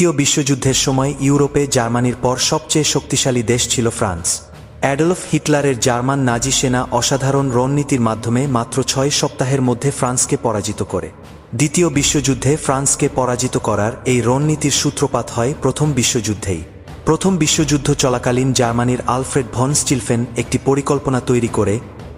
দ্বিতীয় বিশ্বযুদ্ধের সময় ইউরোপে জার্মানির পর সবচেয়ে শক্তিশালী দেশ ছিল ফ্রান্স। অ্যাডলফ হিটলারের জার্মান নাজি সেনা অসাধারণ রণনীতির মাধ্যমে মাত্র ছয় সপ্তাহের মধ্যে ফ্রান্সকে পরাজিত করে। দ্বিতীয় বিশ্বযুদ্ধে ফ্রান্সকে পরাজিত করার এই রণনীতির সূত্রপাত হয় প্রথম বিশ্বযুদ্ধেই। প্রথম বিশ্বযুদ্ধ চলাকালীন জার্মানির আলফ্রেড ভন স্টিলফেন একটি পরিকল্পনা তৈরি করে,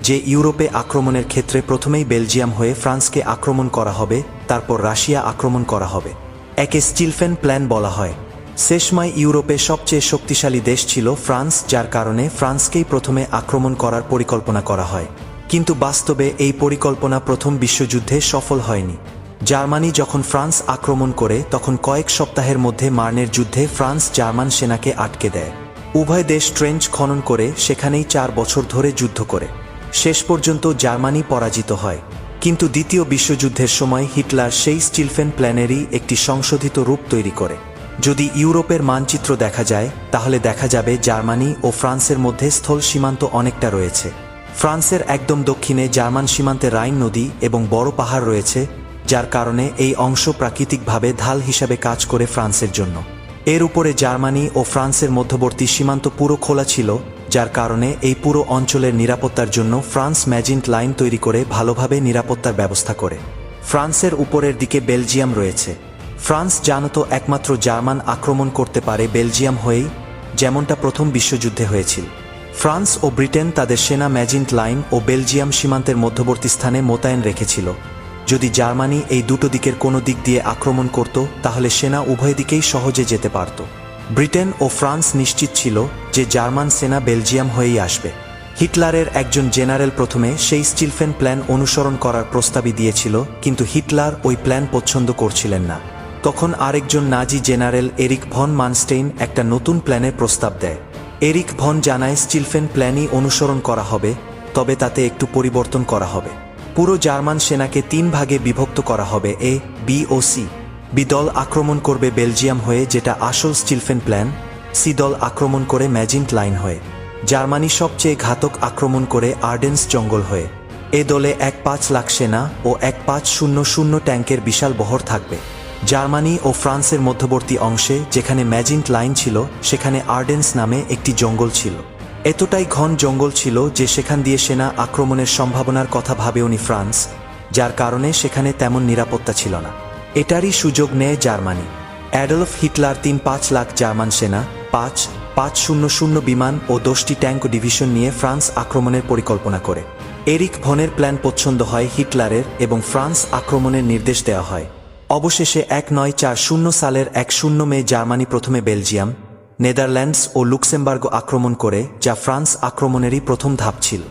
যে ইউরোপে আক্রমণের ক্ষেত্রে প্রথমেই বেলজিয়াম হয়ে ফ্রান্সকে আক্রমণ করা হবে, তারপর রাশিয়া আক্রমণ করা হবে। একে স্টিলফেন প্ল্যান বলা হয়। শেষময় ইউরোপে সবচেয়ে শক্তিশালী দেশ ছিল ফ্রান্স, যার কারণে ফ্রান্সকেই প্রথমে আক্রমণ করার পরিকল্পনা করা হয়। কিন্তু বাস্তবে এই পরিকল্পনা প্রথম বিশ্বযুদ্ধে সফল হয়নি। জার্মানি যখন ফ্রান্স আক্রমণ করে, তখন কয়েক সপ্তাহের মধ্যে মার্নের যুদ্ধে ফ্রান্স জার্মান সেনাকে আটকে দেয়। উভয় দেশ ট্রেঞ্চ খনন করে সেখানেই চার বছর ধরে যুদ্ধ করে। শেষ পর্যন্ত জার্মানি পরাজিত হয়। কিন্তু দ্বিতীয় বিশ্বযুদ্ধের সময় হিটলার সেই স্টিলফেন প্ল্যানেরই একটি সংশোধিত রূপ তৈরি করে। যদি ইউরোপের মানচিত্র দেখা যায়, তাহলে দেখা যাবে জার্মানি ও ফ্রান্সের মধ্যে স্থল সীমান্ত অনেকটা রয়েছে। ফ্রান্সের একদম দক্ষিণে জার্মান সীমান্তে রাইন নদী এবং বড় পাহাড় রয়েছে, যার কারণে এই অংশ প্রাকৃতিকভাবে ঢাল হিসাবে কাজ করে ফ্রান্সের জন্য। এর উপরে জার্মানি ও ফ্রান্সের মধ্যবর্তী সীমান্ত পুরো খোলা ছিল যার কারণে এই পুরো অঞ্চলের নিরাপত্তার জন্য ফ্রান্স ম্যাজিন্ট লাইন তৈরি করে ভালোভাবে নিরাপত্তার ব্যবস্থা করে। ফ্রান্সের উপরের দিকে বেলজিয়াম রয়েছে। ফ্রান্স জানত একমাত্র জার্মান আক্রমণ করতে পারে বেলজিয়াম হয়েই, যেমনটা প্রথম বিশ্বযুদ্ধে হয়েছিল। ফ্রান্স ও ব্রিটেন তাদের সেনা ম্যাজিন্ট লাইন ও বেলজিয়াম সীমান্তের মধ্যবর্তী স্থানে মোতায়েন রেখেছিল। যদি জার্মানি এই দুটো দিকের কোনো দিক দিয়ে আক্রমণ করত, তাহলে সেনা উভয় দিকেই সহজে যেতে পারত। ব্রিটেন ও ফ্রান্স নিশ্চিত ছিল যে জার্মান সেনা বেলজিয়াম হয়েই আসবে। হিটলারের একজন জেনারেল প্রথমে সেই স্টিলফেন প্ল্যান অনুসরণ করার প্রস্তাবই দিয়েছিল, কিন্তু হিটলার ওই প্ল্যান পছন্দ করছিলেন না। তখন আরেকজন Nazi general Erich von Manstein একটা নতুন প্ল্যানের প্রস্তাব দেয়। এরিক ভন জানায় স্টিলফেন প্ল্যানই অনুসরণ করা হবে, তবে তাতে একটু পরিবর্তন করা হবে। পুরো জার্মান সেনাকে তিন ভাগে বিভক্ত করা হবে, এ, বি ও সি। বি দল আক্রমণ করবে বেলজিয়াম হয়ে, যেটা আসল স্টিলফেন প্ল্যান, সি দল আক্রমণ করে ম্যাজিন্ট লাইন হয়ে। জার্মানি সবচেয়ে ঘাতক আক্রমণ করে আর্ডেন্স জঙ্গল হয়ে। এ দলে এক পাঁচ লাখ সেনা ও এক পাঁচ শূন্য শূন্য ট্যাঙ্কের বিশাল বহর থাকবে। জার্মানি ও ফ্রান্সের মধ্যবর্তী অংশে, যেখানে ম্যাজিন্ট লাইন ছিল, সেখানে আর্ডেন্স নামে একটি জঙ্গল ছিল। এতটাই ঘন জঙ্গল ছিল যে সেখান দিয়ে সেনা আক্রমণের সম্ভাবনার কথা ভাবেওনি ফ্রান্স, যার কারণে সেখানে তেমন নিরাপত্তা ছিল না। এটারই সুযোগ নেয় জার্মানি। অ্যাডলফ হিটলার তিন পাঁচ লাখ জার্মান সেনা, পাঁচ পাঁচ শূন্য শূন্য বিমান ও দশটি ট্যাঙ্ক ডিভিশন নিয়ে ফ্রান্স আক্রমণের পরিকল্পনা করে। এরিক ভনের প্ল্যান পছন্দ হয় হিটলারের এবং ফ্রান্স আক্রমণের নির্দেশ দেওয়া হয়। অবশেষে এক নয় চার শূন্য সালের এক শূন্য মে জার্মানি প্রথমে বেলজিয়াম, নেদারল্যান্ডস ও লুক্সেমবার্গ আক্রমণ করে, যা ফ্রান্স আক্রমণেরই প্রথম ধাপ ছিল।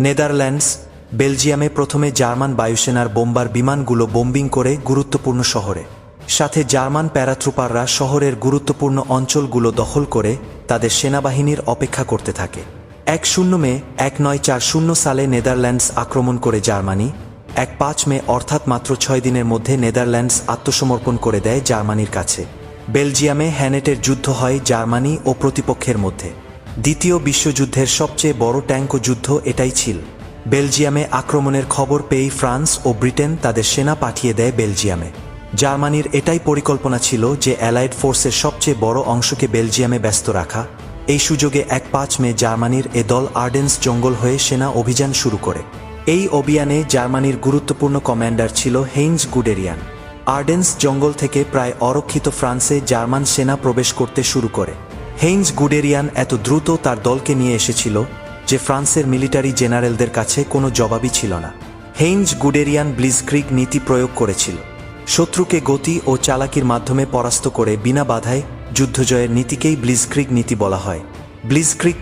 নেদারল্যান্ডস বেলজিয়ামে প্রথমে জার্মান বায়ুসেনার বোম্বার বিমানগুলো বোম্বিং করে গুরুত্বপূর্ণ শহরে। সাথে জার্মান প্যারাট্রুপাররা শহরের গুরুত্বপূর্ণ অঞ্চলগুলো দখল করে তাদের সেনাবাহিনীর অপেক্ষা করতে থাকে। এক শূন্য মে, এক নয় চার শূন্য সালে নেদারল্যান্ডস আক্রমণ করে জার্মানি। এক পাঁচ মে, অর্থাৎ মাত্র ছয় দিনের মধ্যে নেদারল্যান্ডস আত্মসমর্পণ করে দেয় জার্মানির কাছে। বেলজিয়ামে হ্যানেটের যুদ্ধ হয় জার্মানি ও প্রতিপক্ষের মধ্যে। দ্বিতীয় বিশ্বযুদ্ধের সবচেয়ে বড় ট্যাঙ্ক যুদ্ধ এটাই ছিল। বেলজিয়ামে আক্রমণের খবর পেয়েই ফ্রান্স ও ব্রিটেন তাদের সেনা পাঠিয়ে দেয় বেলজিয়ামে। জার্মানির এটাই পরিকল্পনা ছিল যে অ্যালাইড ফোর্সের সবচেয়ে বড় অংশকে বেলজিয়ামে ব্যস্ত রাখা। এই সুযোগে এক পাঁচ মে জার্মানির এ দল আর্ডেন্স জঙ্গল হয়ে সেনা অভিযান শুরু করে। এই অভিযানে জার্মানির গুরুত্বপূর্ণ কমান্ডার ছিল হেইনস গুডেরিয়ান। আর্ডেন্স জঙ্গল থেকে প্রায় অরক্ষিত ফ্রান্সে জার্মান সেনা প্রবেশ করতে শুরু করে। হেইনস গুডেরিয়ান এত দ্রুত তার দলকে নিয়ে এসেছিল যে ফ্রান্সের মিলিটারি জেনারেলদের কাছে কোনো জবাবই ছিল না। হেইঞ্জ গুডেরিয়ান ব্লিজক্রিক নীতি প্রয়োগ করেছিল। শত্রুকে গতি ও চালাকির মাধ্যমে পরাস্ত করে বিনা বাধায় যুদ্ধজয়ের নীতিকেই ব্লিজক্রিক নীতি বলা হয়। ব্লিজক্রিক